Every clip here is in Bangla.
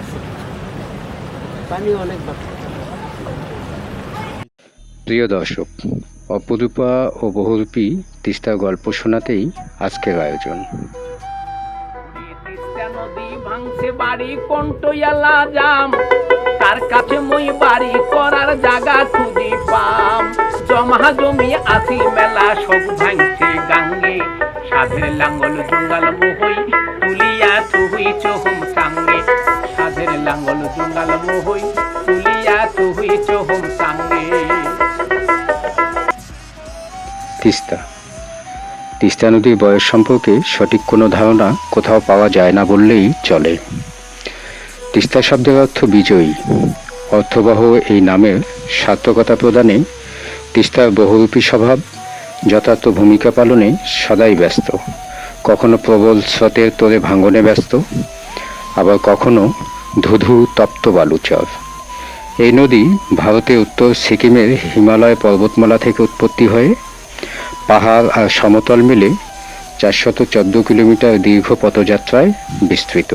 আছে। পানি অনেক বাড়ছে প্রিয় দর্শক অপরূপা ও বহুরূপী তিস্তার গল্প শোনাতেই আজকের আয়োজন। ভাঙছে বাড়ি কন্টয়ালা জাম। তার কাছে মই বাড়ি করার জায়গা খুঁজি পাম। জমা জমি আসি মেলা সব ভাঙছে গাঙ্গে সাধের লাঙ্গল জঙ্গাল মোহই তুলিয়া তুহুই চহম মোহই, তুলিয়া তুহুই চহম সাঙ্গে তিস্তা। তিস্তা নদীর বয়স সম্পর্কে সঠিক কোনো ধারণা কোথাও পাওয়া যায় না বললেই চলে। তিস্তা শব্দের অর্থ বিজয়ী। অর্থবহ এই নামের সার্থকতা প্রদানে তিস্তার বহুরূপী স্বভাব, যথার্থ ভূমিকা পালনে সদাই ব্যস্ত। কখনো প্রবল স্রোতের তোরে ভাঙনে ব্যস্ত, আবার কখনো ধুধু তপ্ত বালুচর। এই নদী ভারতের উত্তর সিকিমের হিমালয় পর্বতমালা থেকে উৎপত্তি হয়ে পাহাড় আর সমতল মিলে চারশত চোদ্দ কিলোমিটার দীর্ঘ পথযাত্রায় বিস্তৃত।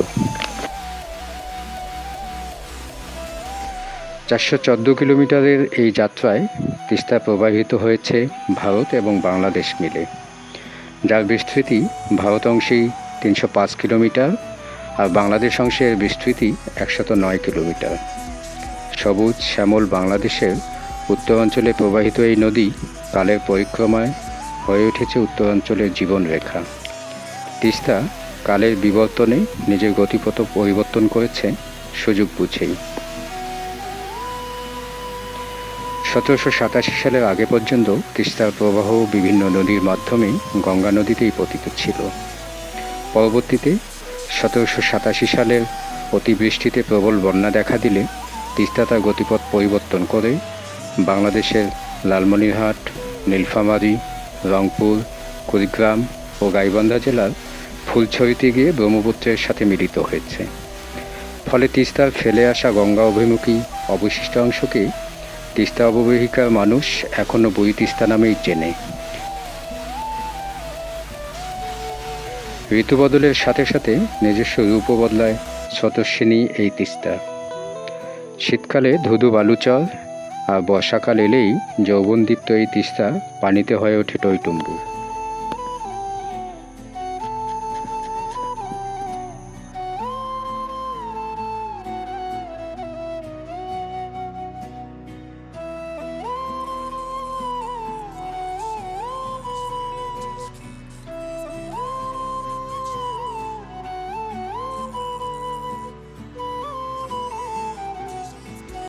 চারশো চোদ্দ কিলোমিটারের এই যাত্রায় তিস্তা প্রবাহিত হয়েছে ভারত এবং বাংলাদেশ মিলে। যার বিস্তৃতি ভারত অংশেই তিনশো পাঁচ কিলোমিটার বাংলাদেশ অংশের বিস্তৃতি একশত নয় কিলোমিটার। সবুজ, শ্যামল বাংলাদেশের উত্তরাঞ্চলে প্রবাহিত এই নদী কালের পরিক্রমায় হয়ে উঠেছে উত্তরাঞ্চলের জীবনরেখা। তিস্তা কালের বিবর্তনে নিজের গতিপথ পরিবর্তন করেছে সুযোগ বুঝেই। সতেরোশো সাতাশি সালের আগে পর্যন্ত তিস্তার প্রবাহ বিভিন্ন নদীর মাধ্যমে গঙ্গা নদীতেই পতিত ছিল। পরবর্তীতে সতেরোশো সাতাশি সালের অতিবৃষ্টিতে প্রবল বন্যা দেখা দিলে তিস্তা তার গতিপথ পরিবর্তন করে বাংলাদেশের লালমনিরহাট, নীলফামারী, রংপুর, কুড়িগ্রাম ও গাইবান্ধা জেলার ফুলছড়িতে গিয়ে ব্রহ্মপুত্রের সাথে মিলিত হয়েছে। ফলে তিস্তার ফেলে আসা গঙ্গা অভিমুখী অবশিষ্ট অংশকে তিস্তা অববাহিকার মানুষ এখনও বই তিস্তা নামেই চেনে। ঋতু বদলের সাথে সাথে নিজস্ব রূপও বদলায় স্রোতস্বিনী এই তিস্তা। শীতকালে ধুধু বালুচল আর বর্ষাকাল এলেই যৌবন দীপ্ত এই তিস্তা পানিতে হয়ে ওঠে টইটুম্বুর।